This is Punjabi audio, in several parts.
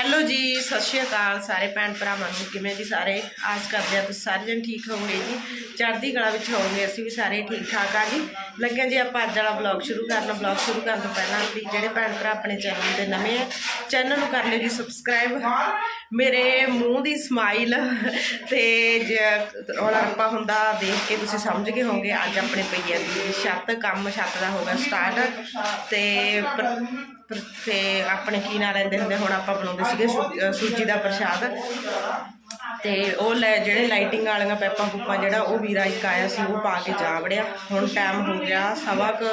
ਹੈਲੋ ਜੀ, ਸਤਿ ਸ਼੍ਰੀ ਅਕਾਲ ਸਾਰੇ ਭੈਣ ਭਰਾਵਾਂ ਨੂੰ, ਕਿਵੇਂ ਜੀ ਸਾਰੇ? ਆਸ ਕਰਦੇ ਆ ਤੁਸੀਂ ਸਾਰੇ ਜਣ ਠੀਕ ਹੋਵੋਗੇ ਜੀ। ਚੜ੍ਹਦੀ ਕਲਾ ਵਿੱਚ ਹੋਵੋਗੇ, ਅਸੀਂ ਵੀ ਸਾਰੇ ਠੀਕ ਠਾਕ ਆ ਜੀ। ਲੱਗਿਆ ਜੀ ਆਪਾਂ ਅੱਜ ਵਾਲਾ ਬਲੌਗ ਸ਼ੁਰੂ ਕਰਨਾ ਬਲੌਗ ਸ਼ੁਰੂ ਕਰਨ ਤੋਂ ਪਹਿਲਾਂ ਵੀ ਜਿਹੜੇ ਭੈਣ ਭਰਾ ਆਪਣੇ ਚੈਨਲ ਦੇ ਨਵੇਂ ਆ, ਚੈਨਲ ਨੂੰ ਕਰ ਲਿਓ ਜੀ ਸਬਸਕ੍ਰਾਈਬ ਮੇਰੇ ਮੂੰਹ ਦੀ ਸਮਾਈਲ ਤੇ ਜ- ਹੁਣ ਹੁੰਦਾ ਦੇਖ ਕੇ ਤੁਸੀਂ ਸਮਝ ਗਏ ਹੋਵੋਗੇ, ਅੱਜ ਆਪਣੇ ਪਈਆ ਦੀ ਛੱਤ, ਕੰਮ ਛੱਤ ਦਾ ਹੋਗਾ ਸਟਾਰਟ ਤੇ ਤੇ ਆਪਣੇ ਕੀ ਨਾਂ ਲੈਂਦੇ ਹੁੰਦੇ ਹੁਣ ਆਪਾਂ ਬਣਾਉਂਦੇ ਸੀਗੇ ਸੂ- ਸੂਜੀ ਦਾ ਪ੍ਰਸ਼ਾਦ। ਤੇ ਉਹ ਲੈ ਜਿਹੜੇ ਲਾਈਟਿੰਗ ਵਾਲੀਆਂ ਪੈਪਾਂ ਪੁੱਪਾਂ ਜਿਹੜਾ ਉਹ ਵੀਰਾ ਇੱਕ ਆਇਆ ਸੀ ਉਹ ਪਾ ਕੇ ਜਾ ਵੜਿਆ। ਹੁਣ ਟਾਈਮ ਹੋ ਗਿਆ ਸਵਾ ਕ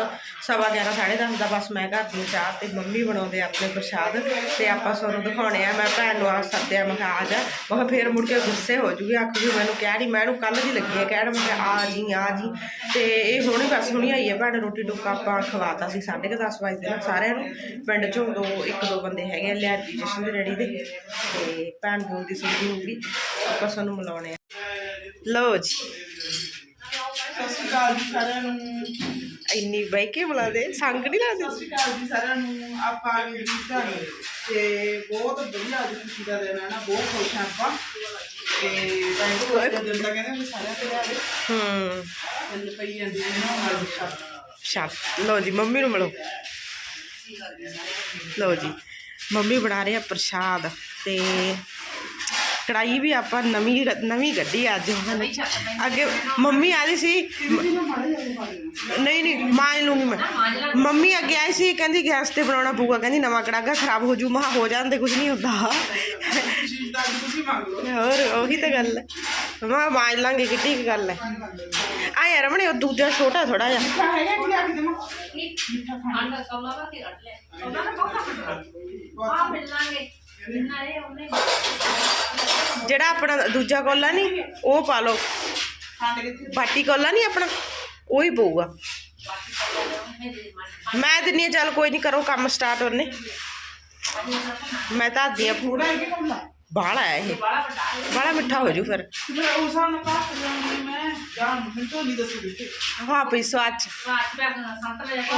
ਸਵਾ 11 10:30 ਦਾ ਬਸ ਮੈਂ ਘਰ ਦੀ ਚਾਹ ਤੇ ਮੰਮੀ ਬਣਾਉਂਦੇ ਆਪਣੇ ਪ੍ਰਸ਼ਾਦ ਤੇ ਆਪਾਂ ਸਾਨੂੰ ਦਿਖਾਉਣੇ ਆ। ਮੈਂ ਭੈਣ ਨੂੰ ਆ ਸੱਦਿਆ ਮੈਂ ਕਿਹਾ ਆ ਜਾ। ਮੈਂ ਕਿਹਾ ਫੇਰ ਮੁੜ ਕੇ ਗੁੱਸੇ ਹੋ ਜੂਗੀ। ਆਖੂਗੀ ਮੈਨੂੰ ਕਹਿ ਨਹੀਂ ਮੈਂ ਇਹਨੂੰ ਕੱਲ ਦੀ ਲੱਗੀ ਹੈ ਕਹਿਣ ਮੈਂ ਕਿਹਾ ਆ ਜੀ ਆ ਜੀ। ਤੇ ਇਹ ਹੁਣੇ ਬਸ ਹੁਣੀ ਆਈ ਹੈ ਭੈਣ ਰੋਟੀ ਟੁੱਕਾ ਆਪਾਂ ਖਵਾਤਾ ਸੀ 10:30 ਵਜੇ ਦੇ ਨਾਲ ਸਾਰਿਆਂ ਨੂੰ। ਪਿੰਡ ਚੋਂ ਦੋ ਇੱਕ ਦੋ ਬੰਦੇ ਹੈਗੇ ਆ, ਲਿਆ ਜੀ ਜਸ਼ਨ ਦੇ ਰੈਡੀ ਦੇ। ਤੇ ਭੈਣ ਬੋਲਦੀ ਸੁਣਦੀ ਹੋਊਗੀ ਆਪਾਂ ਤੁਹਾਨੂੰ ਮਿਲਾਉਣੇ ਆ। ਲਓ ਜੀ। ਸਤਿ ਸ਼੍ਰੀ ਅਕਾਲ ਜੀ ਸਾਰਿਆਂ ਨੂੰ। ਸਤਿ ਇੰਨੀ ਬਹਿ ਕੇ ਬੁਲਾ ਦੇ ਸੰਗ ਨਹੀਂ ਲਾਦੇ ਸ਼੍ਰੀ ਅਕਾਲ ਜੀ ਸਾਰਿਆਂ ਨੂੰ। ਆਪਾਂ ਆ ਗਏ ਜੀ ਘਰ। ਤੇ ਬਹੁਤ ਵਧੀਆ ਅੱਜ ਖੁਸ਼ੀ ਦਾ ਦਿਨ ਹੈ ਨਾ ਬਹੁਤ ਖੁਸ਼ ਹਾਂ ਆਪਾਂ। ਤੇ ਬੈਂਕ ਦਾ ਦਿਨ ਤਾਂ ਕਹਿੰਦੇ ਵੀ ਸਾਰਿਆਂ ਤੇ ਆ ਗਏ ਹੂੰ। ਚੱਲ ਪਈ ਜਾਂਦੀ ਹੈ ਨਾ ਨਾਲ ਦੀ ਛੱਤ। ਸ਼ਾਬ ਲਓ ਜੀ ਮੰਮੀ ਨੂੰ ਮਿਲੋ। ਲਓ ਜੀ। ਮੰਮੀ ਬਣਾ ਰਹੇ ਆ ਪ੍ਰਸ਼ਾਦ। ਤੇ ਕੜਾਈ ਵੀ ਆਪਾਂ ਨਵੀਂ ਨਵੀਂ ਗੱਡੀ ਅੱਜ ਉਹਨਾਂ ਨੇ ਅੱਗੇ ਮੰਮੀ ਆ ਰਹੀ ਸੀ ਨਹੀਂ ਨਹੀਂ ਮਾਂ ਲੂੰਗੀ ਮੈਂ ਮੰਮੀ ਅੱਗੇ ਆਈ ਸੀ ਕਹਿੰਦੀ ਗੈਸ ਤੇ ਬਣਾਉਣਾ ਪਊਗਾ ਕਹਿੰਦੀ ਨਵਾਂ ਕੜਾਗਾ ਖਰਾਬ ਹੋ ਜੂ ਮਹਾ ਹੋ ਜਾਂਦੇ ਕੁਝ ਨਹੀਂ ਹੁੰਦਾ ਚੀਜ਼ ਦਾ ਅੱਜ ਤੁਸੀਂ ਮੰਗ ਲਓ ਹੋਰ ਉਹੀ ਤਾਂ ਗੱਲ ਹੈ ਮਾ ਮਾਂ ਲਾਂਗੇ ਕਿੱਡੀ ਕੁ ਗੱਲ ਹੈ ਆ ਯਾਰ ਰਮਣੇ ਉਹ ਦੂਜਾ ਛੋਟਾ ਥੋੜਾ ਜਿਹਾ ਮਿੱਠਾ ਹੈਗਾ ਕਿ ਲਿਆ ਕੇ ਦੇਵਾਂ ਮਿੱਠਾ ਖਾਣਾ ਅੰਡਾ ਸੌਲਾ ਵਾ ਕੇ ਰੱਖ ਲੈ ਉਹਨਾਂ ਦਾ ਬਹੁਤ ਆ ਮਿਲਾਂਗੇ ਨਾਲੇ ਉਹਨੇ ਜਿਹੜਾ ਆਪਣਾ ਦੂਜਾ ਕੋਲਾ ਨਹੀਂ ਉਹ ਪਾ ਲਓ। ਖੰਡ ਕਿੱਥੇ ਬਾਟੀ ਕੋਲਾ ਨਹੀਂ ਆਪਣਾ? ਉਹ ਹੀ ਪਊਗਾ। ਮੈਂ ਦਿੰਨੀ ਹਾਂ ਚੱਲ ਕੋਈ ਨਹੀਂ ਕਰੋ ਕੰਮ ਸਟਾਰਟ ਉਹਨੇ। ਮੈਂ ਤਾਂ ਦੀ ਥੋੜਾ ਹੈ ਕਿ ਕਮਲਾ ਬਾਹਲਾ ਹੈ ਇਹ। ਬੜਾ ਵੱਡਾ ਹੈ ਬਾਹਲਾ ਮਿੱਠਾ ਹੋ ਜੂ ਫਿਰ। ਫਿਰ ਉਸ ਨਾਲ ਨਾ ਕਾਟ ਲਾਂਗੀ ਮੈਂ ਜਾਂ ਮੈਨੂੰ ਢੋਲੀ ਦੱਸੋ ਦਿੱਤੇ ਹਾਂ ਪਈ ਸਵਾਦ ਚ। ਰਾਤ ਪਿਆ ਸੰਤਰਾ ਜਾ ਕੇ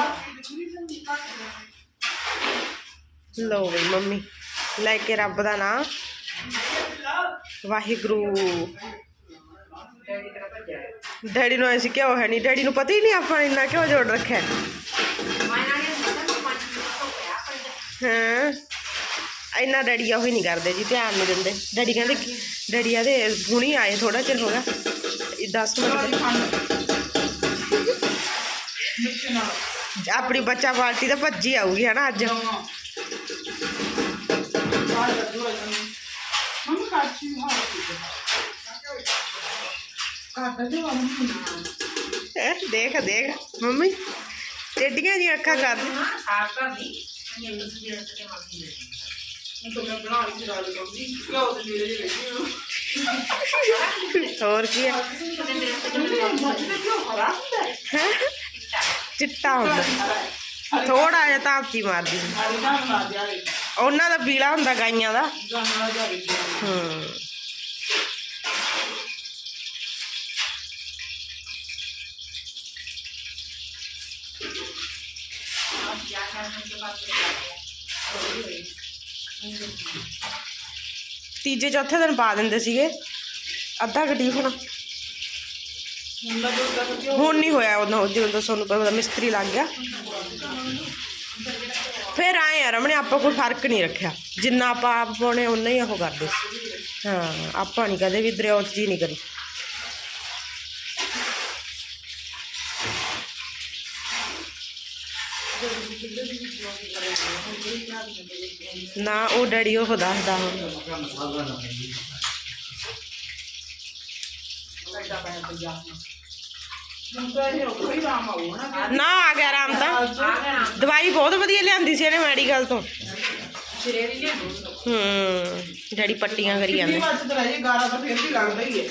ਲਓ ਬਈ, ਮੰਮੀ। ਲੈ ਕੇ ਰੱਬ ਦਾ ਨਾਮ ਵਾਹਿਗੁਰੂ। ਡੈਡੀ ਨੂੰ ਐਸੀ ਕਿਉਂ ਹੈ ਨਹੀਂ। ਡੈਡੀ ਨੂੰ ਪਤਾ ਹੀ ਨਹੀਂ ਆਪਾਂ ਇੰਨਾ ਕਿਉਂ ਜੋੜ ਰੱਖਿਆ ਹਾਂ। ਇੰਨਾ ਡੈਡੀ ਉਹ ਹੀ ਨਹੀਂ ਕਰਦੇ ਜੀ ਧਿਆਨ ਨਹੀਂ ਦਿੰਦੇ। ਡੈਡੀ ਕਹਿੰਦੇ ਡੈਡੀ ਆਦੇ ਹੁਣੀ ਆਏ ਥੋੜਾ ਚਿਰ ਹੋ ਗਿਆ। 10 ਮਿੰਟ। ਆਪਣੀ ਬੱਚਾ ਪਾਰਟੀ ਤਾਂ ਭੱਜੀ ਆਊਗੀ ਹਨਾ ਅੱਜ। ਕਾਟਾ ਜੋ ਮੰਮੀ ਹੈਂ, ਦੇਖ ਦੇਖ ਮੰਮੀ ਟੇਡੀਆਂ ਜੀ ਅੱਖਾਂ ਕਰ ਸਾਫ਼ ਕਰ ਦੀ ਇਹ ਨੂੰ ਜਿਹੜਾ ਤੇ ਮਾਰਦੀ ਹੈ ਮੈਂ ਤਾਂ ਤੀਜੇ ਚੌਥੇ ਦਿਨ ਪਾ ਦਿੰਦੇ ਸੀਗੇ। ਅੱਧਾ ਗੱਡੀ ਹੁਣ। ਹੁਣ ਨਹੀਂ ਹੋਇਆ ਉਹਨਾਂ ਜਦੋਂ ਤਾਂ ਤੁਹਾਨੂੰ ਪਤਾ ਮਿਸਤਰੀ ਲੱਗ ਗਿਆ। ਫਿਰ ਆਏ ਆ ਰਮਣੇ, ਆਪਾਂ ਕੋਈ ਫ਼ਰਕ ਨਹੀਂ ਰੱਖਿਆ। ਜਿੰਨਾ ਆਪਾਂ ਆਪ ਪਾਉਣੇ ਉਨਾ ਹੀ ਉਹ ਕਰਦੇ ਹਾਂ, ਆਪਾਂ ਨਹੀਂ ਕਦੇ ਵੀ ਦਰਿਆਉ ਚ ਜੀ ਨਹੀਂ ਕਰੀ। ਨਾ ਉਹ ਡੈਡੀ ਉਹ ਦੱਸਦਾ। ਹੁਣ ਨਾ ਆ ਗਿਆ ਆਰਾਮ ਤਾਂ। ਦਵਾਈ ਬਹੁਤ ਵਧੀਆ ਲਿਆਂਦੀ ਸੀ ਇਹਨੇ ਮੈਡੀਕਲ ਤੋਂ। ਹੂੰ ਡੈਡੀ ਪੱਟੀਆਂ ਕਰੀ ਜਾਂਦੇ। ਵਾਰ ਤੇ ਰਹੀ ਗਾਰਾ ਤਾਂ ਫਿਰ ਵੀ ਲੱਗਦਾ ਹੀ ਹੈ।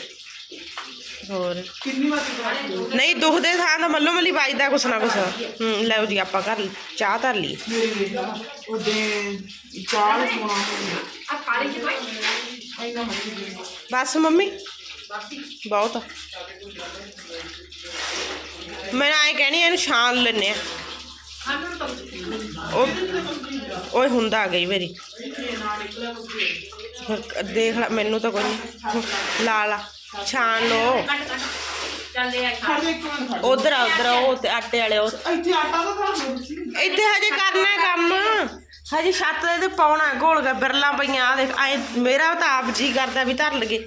ਹੋਰ। ਕਿੰਨੀ ਵਾਰ ਤੇ ਨਹੀਂ ਦੁਖਦੇ ਥਾਂ ਦਾ ਮੱਲੋ ਮੱਲੀ ਵੱਜਦਾ ਕੁਛ ਨਾ ਕੁਛ। ਹੂੰ ਲਓ ਜੀ ਆਪਾਂ ਕਰ ਚਾਹ ਧਰ ਲਈ। ਉਹਦੇ ਬਸ ਮੰਮੀ? ਬਹੁਤ। ਮੈਂ ਆਏ ਕਹਿਣੀ ਇਹਨੂੰ ਛਾਣ ਲੈਨੇ ਆ। ਤਾਂ ਓਏ ਹੁੰਦਾ ਗਈ ਮੇਰੀ। ਦੇਖ ਲੈ ਮੈਨੂੰ ਤਾਂ ਕੋਈ ਨਹੀਂ ਲਾ ਲਾ ਛਾਣ ਲੋ ਉਧਰ ਆ ਉਧਰ ਉਹ ਤੇ ਆਟੇ ਵਾਲੇ ਉਹ। ਇੱਥੇ ਆਟਾ ਤਾਂ ਤੁਸੀਂ ਇੱਥੇ ਹਜੇ ਕਰਨਾ ਹੈ ਕੰਮ। ਹਜੇ ਛੱਤ ਦੇ ਤੇ ਪਾਉਣਾ ਘੋਲ ਕੇ ਬਿਰਲਾਂ ਪਈਆਂ ਆ ਦੇਖ ਐ ਮੇਰਾ ਤਾਂ ਆਪ ਜੀ ਕਰਦਾ ਵੀ ਧਰ ਲਗੇ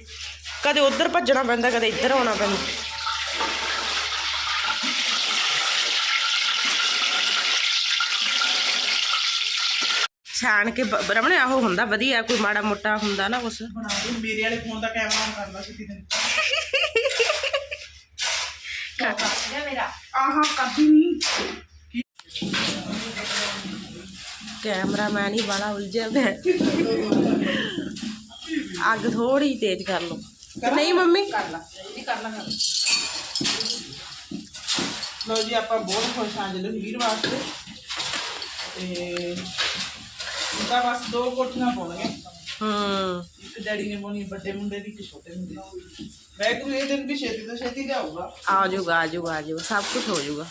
ਕਦੇ ਉਧਰ ਭੱਜਣਾ ਪੈਂਦਾ ਕਦੇ ਇੱਧਰ ਆਉਣਾ ਪੈਂਦਾ। ਛਾਣ ਕੇ ਬ- ਰਮਣੇ ਆਹੋ ਹੁੰਦਾ ਵਧੀਆ ਕੋਈ ਮਾੜਾ ਮੋਟਾ ਹੁੰਦਾ ਨਾ ਕੁਛ। ਮੇਰੇ ਵਾਲੇ ਫੋਨ ਦਾ ਕੈਮਰਾ ਆਨ ਸੀ ਆਹਾਂ ਨਹੀਂ ਉਲਝਿਆ ਅੱਗ ਥੋੜੀ ਤੇਜ਼ ਕਰ ਲਓ। ਨਹੀਂ ਮੰਮੀ। ਕਰ ਲਾ। ਇਹ ਕਰ ਲਾ ਕਰ ਲੋ। ਜੀ ਆਪਾਂ ਬਹੁਤ ਖੁਸ਼ ਹਾਂ ਜਦੋਂ ਵੀਰ ਵਾਸਤੇ। ਤੇ ਉਹਦਾ ਬਸ ਦੋ ਕੋਠੀਆਂ ਪਾਉਣਗੇ ਹੂੰ। ਇੱਕ ਡੈਡੀ ਨੇ ਪਾਉਣੀ ਵੱਡੇ ਮੁੰਡੇ ਦੀ ਇੱਕ ਛੋਟੇ ਮੁੰਡੇ ਦੀ। ਵੈਗਰੂ ਇਹ ਦਿਨ ਵੀ ਛੇਤੀ ਤੋਂ ਛੇਤੀ ਲਿਆਊਗਾ ਆ ਜਾਊਗਾ ਆ ਜਾਊਗਾ ਆ ਜਾਊਗਾ ਸਭ ਕੁਝ ਹੋ ਜਾਊਗਾ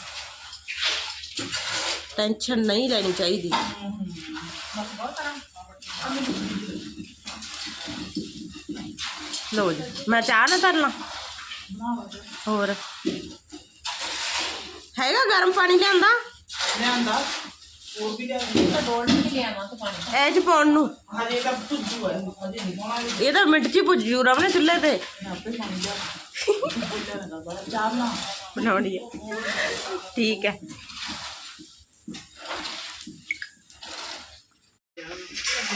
ਟੈਨਸ਼ਨ ਨਹੀਂ ਲੈਣੀ ਚਾਹੀਦੀ ਲੋ ਜੀ ਮੈਂ ਚਾਹ ਨਾ ਧਰ ਲਾਂ। ਹੋਰ। ਹੈਗਾ ਗਰਮ ਪਾਣੀ ਲਿਆਂਦਾ? ਲਿਆਂਦਾ। ਹੋਰ ਵੀ ਤਾਂ ਪਾਣੀ ਚ ਪਾਉਣ ਨੂੰ। ਹਜੇ ਤਾਂ ਭੁੱਜੂ ਹੈ ਹਜੇ ਨਹੀਂ ਪਾਉਣਾ। ਇਹ ਇਹ ਤਾਂ ਮਿੰਟ ਚ ਹੀ ਭੁੱਜ ਜੂ ਰਮਨੇ ਚੁੱਲ੍ਹੇ ਤੇ। ਆਪੇ ਚਾਹ ਨਾ ਬਣਾਉਣੀ ਹੈ ਠੀਕ ਹੈ।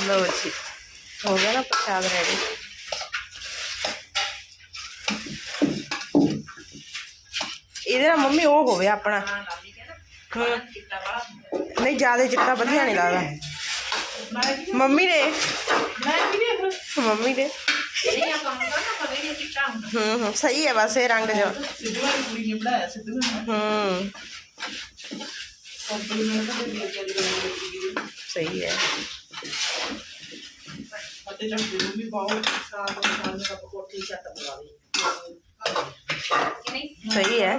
ਲਓ ਜੀ ਹੋ ਗਿਆ ਨਾ ਪ੍ਰਸ਼ਾਦ ਰੈਡੀ ਇਹਦੇ ਨਾਲ ਮੰਮੀ ਉਹ ਹੋਵੇ ਆਪਣਾ। ਹਮ, ਨਹੀਂ ਜ਼ਿਆਦਾ ਚਿੱਟਾ ਵਧੀਆ ਨਹੀਂ ਲੱਗਦਾ ਮੰਮੀ ਨੇ ਮੈਂ ਵੀ ਨਹੀਂ ਮੰਮੀ ਨੇ ਨਹੀਂ ਆਪਾਂ ਨੂੰ ਨਾ ਪਵੇ ਨਹੀਂ ਚਿੱਟਾ ਹੁੰਦਾ ਹੂੰ ਹੂੰ ਸਹੀ ਹੈ ਬਸ ਇਹ ਰੰਗ ਜੋ ਸਿੱਧੂ ਵਾਲੀ ਕੁੜੀ ਨੇ ਬਣਾਇਆ ਸਿੱਧੂ ਨੇ ਹੂੰ ਕੰਪਲੀਮੈਂਟ ਤਾਂ ਦੇ ਦਿੱਤੀ ਅੱਜ ਸਹੀ ਹੈ ਅਤੇ ਜਦ ਗੁਰੂ ਵੀ ਬਹੁਤ ਸਾਲ ਦੇ ਸਾਲ ਦਾ ਕੋਠੀ ਛੱਤ ਪਵਾ ਲਈ ਕਿ ਨਹੀਂ ਸਹੀ ਹੈ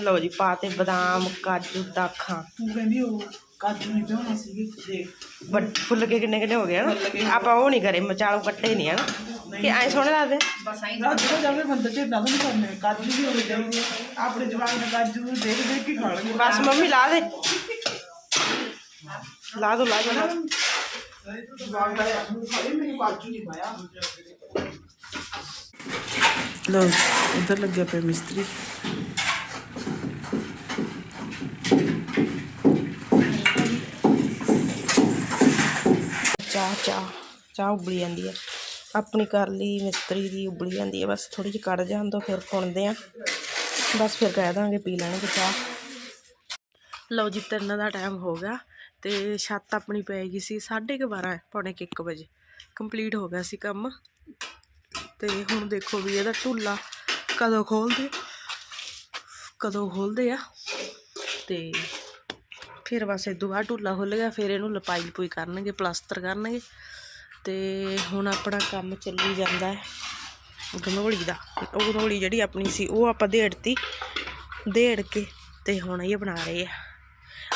ਲਓ ਜੀ ਪਾਤੇ ਬਦਾਮ ਕਾਜੂ ਦਾਖਾਂ ਤੂੰ ਕਹਿੰਦੀ ਉਹ ਕਾਜੂ ਨਹੀਂ ਪਿਉਣਾ ਸੀ ਦੇਖ। ਵੱਡ ਫੁੱਲ ਕੇ ਕਿੰਨੇ ਕਿੰਨੇ ਹੋ ਗਏ ਫੁੱਲ ਕੇ। ਨਾ ਆਪਾਂ ਉਹ ਨਹੀਂ ਕਰੇ ਮਚਾਲੂ ਕੱਟੇ ਨਹੀਂ ਹਨ ਕਿ ਐ ਸੋਹਣੇ ਲੱਗਦੇ? ਬਸ ਆਈ ਨਾ ਜਦੋਂ ਜਾਵੇ ਬੰਦਾ ਚ ਨਾ ਨਹੀਂ ਕਰਨੇ ਕਾਜੂ ਵੀ ਹੋਵੇ ਚਾਹੀਦੇ ਆ। ਆਪਣੇ ਜਵਾਨ ਦੇ ਕਾਜੂ ਦੇਖ ਦੇਖ ਕੇ ਖਾਣਗੇ ਬਸ ਮੰਮੀ ਲਾ ਦੇ। ਲਾ ਦੋ ਲਾ ਦੋ। ਲਾ ਦਿਓ। ਜਵਾਨ ਦਾ ਆਪੂ ਖਾਲੀ ਮੈਨੂੰ ਕਾਜੂ ਨਹੀਂ ਪਾਇਆ। ਲੋ ਉਧਰ ਲੱਗਿਆ ਪਿਆ ਮਿਸਤਰੀ। ਚਾਹ। ਚਾਹ ਉਬਲੀ ਜਾਂਦੀ ਹੈ ਆਪਣੀ ਕਰ ਲਈ ਮਿਸਤਰੀ ਦੀ ਉਬਲੀ ਜਾਂਦੀ ਹੈ ਬਸ ਥੋੜੀ ਜਿਹੀ ਕੱਢ ਜਾਣ ਤੋਂ ਫਿਰ ਪੁਣਦੇ ਆ। ਬਸ ਫਿਰ ਕਹਿ ਦਾਂਗੇ ਪੀ ਲੈਣਗੇ ਚਾਹ। ਲਓ ਜੀ, ਤਿੰਨ ਦਾ ਟਾਈਮ ਹੋ ਗਿਆ ਤੇ ਛੱਤ ਆਪਣੀ ਪੈ ਗਈ ਸੀ 12:30 ਪੌਣੇ ਕੁ ਇੱਕ ਵਜੇ। ਕੰਪਲੀਟ ਹੋ ਗਿਆ ਸੀ ਕੰਮ। ਤੇ ਹੁਣ ਦੇਖੋ ਵੀ ਇਹਦਾ ਢੁੱਲਾ ਕਦੋਂ ਖੋਲਦੇ ਕਦੋਂ ਖੋਲਦੇ ਆ। ਤੇ ਫਿਰ ਬਸ ਇਦੋਂ ਬਾਅਦ ਢੁੱਲਾ ਖੁੱਲ ਗਿਆ, ਫਿਰ ਇਹਨੂੰ ਲਪਾਈ ਲਪੂਈ ਕਰਨਗੇ, ਪਲਾਸਟਰ ਕਰਨਗੇ ਤੇ ਹੁਣ ਆਪਣਾ ਕੰਮ ਚੱਲੀ ਜਾਂਦਾ ਹੈ ਗਨੋਲੀ ਦਾ। ਉਹ ਗਨੋਲੀ ਜਿਹੜੀ ਆਪਣੀ ਸੀ, ਉਹ ਆਪਾਂ ਦੇੜਤੀ, ਦੇੜ ਕੇ ਤੇ ਹੁਣ ਇਹ ਬਣਾ ਰਹੇ ਆ।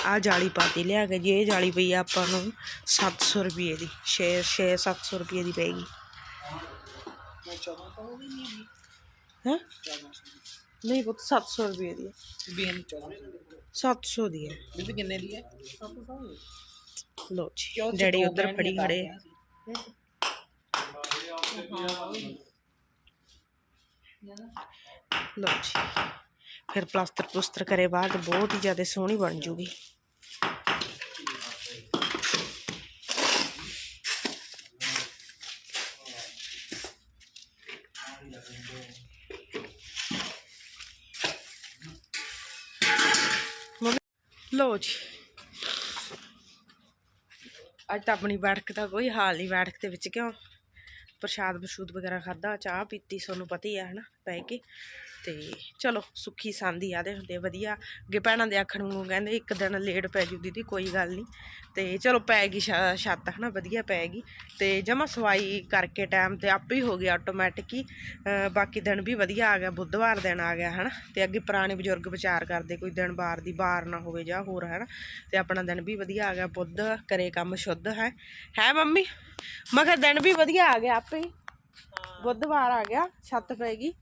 ਆ ਜਾਲੀ ਪਾਤੀ ਲਿਆ ਕੇ ਜੇ, ਇਹ ਜਾਲੀ ਪਈ ਆ ਆਪਾਂ ਨੂੰ 700 ਰੁਪਏ ਦੀ 6 6 700 ਰੁਪਏ ਦੀ ਪਏਗੀ ਹੈ? ਨਹੀਂ ਬਹੁਤ 700 ਰੁਪਏ ਦੀ ਹੈ 700 ਦੀ ਹੈ। ਬੀਬੀ ਕਿੰਨੇ ਦੀ ਹੈ? ਲੋ ਜੀ ਡੈਡੀ ਉਧਰ ਫੜੀ ਖੜੇ ਆ। ਲਓ ਜੀ ਫਿਰ ਪਲਾਸਟਰ ਪਲੂਸਟਰ ਕਰੇ ਬਾਅਦ ਬਹੁਤ ਹੀ ਜ਼ਿਆਦਾ ਸੋਹਣੀ ਬਣ ਜੂਗੀ। ਲਓ ਜੀ। ਅੱਜ ਤਾਂ ਆਪਣੀ ਬੈਠਕ ਦਾ ਕੋਈ ਹਾਲ ਨਹੀਂ ਬੈਠਕ ਦੇ ਵਿੱਚ ਕਿਉਂ? ਪ੍ਰਸ਼ਾਦ ਪ੍ਰਸ਼ੂਦ ਵਗੈਰਾ ਖਾਦਾ ਚਾਹ ਪੀਤੀ, ਤੁਹਾਨੂੰ ਪਤਾ ਹੀ ਆ ਹਨਾ ਪੈ ਕੇ। ਤੇ ਚਲੋ ਸੁੱਖੀ ਸੰਦੀ ਆਦੇ ਹੁੰਦੇ ਵਧੀਆ। ਅੱਗੇ ਭੈਣਾਂ ਦੇ ਆਖਣ ਨੂੰ ਕਹਿੰਦੇ ਇੱਕ ਦਿਨ ਲੇਟ ਪੈ ਜੂ ਦੀਦੀ ਕੋਈ ਗੱਲ ਨਹੀਂ। ਤੇ ਚਲੋ ਪੈ ਗਈ ਛੱਤ ਹਨਾ ਵਧੀਆ ਪੈ ਗਈ। ਤੇ ਜਮਾ ਸਵਾਈ ਕਰਕੇ ਟਾਈਮ ਤੇ ਆਪੇ ਹੀ ਹੋ ਗਿਆ ਆਟੋਮੈਟਿਕ ਹੀ। ਬਾਕੀ ਦਿਨ ਵੀ ਵਧੀਆ ਆ ਗਿਆ ਬੁੱਧਵਾਰ ਦਿਨ ਆ ਗਿਆ ਹਨਾ। ਤੇ ਅੱਗੇ ਪੁਰਾਣੇ ਬਜ਼ੁਰਗ ਵਿਚਾਰ ਕਰਦੇ ਕੋਈ ਦਿਨ ਬਾਰ ਦੀ ਬਾਰ ਨਾ ਹੋਵੇ ਜਾਂ ਹੋਰ ਹਨਾ। ਤੇ ਆਪਣਾ ਦਿਨ ਵੀ ਵਧੀਆ ਆ ਗਿਆ ਬੁੱਧ ਕਰੇ ਕੰਮ ਸ਼ੁੱਧ ਹੈ। ਹੈ ਮੰਮੀ? ਮੈਂ ਕਿਹਾ ਦਿਨ ਵੀ ਵਧੀਆ ਆ ਗਿਆ ਆਪੇ ਹੀ। ਬੁੱਧਵਾਰ ਆ ਗਿਆ ਛੱਤ ਪੈ ਗਈ।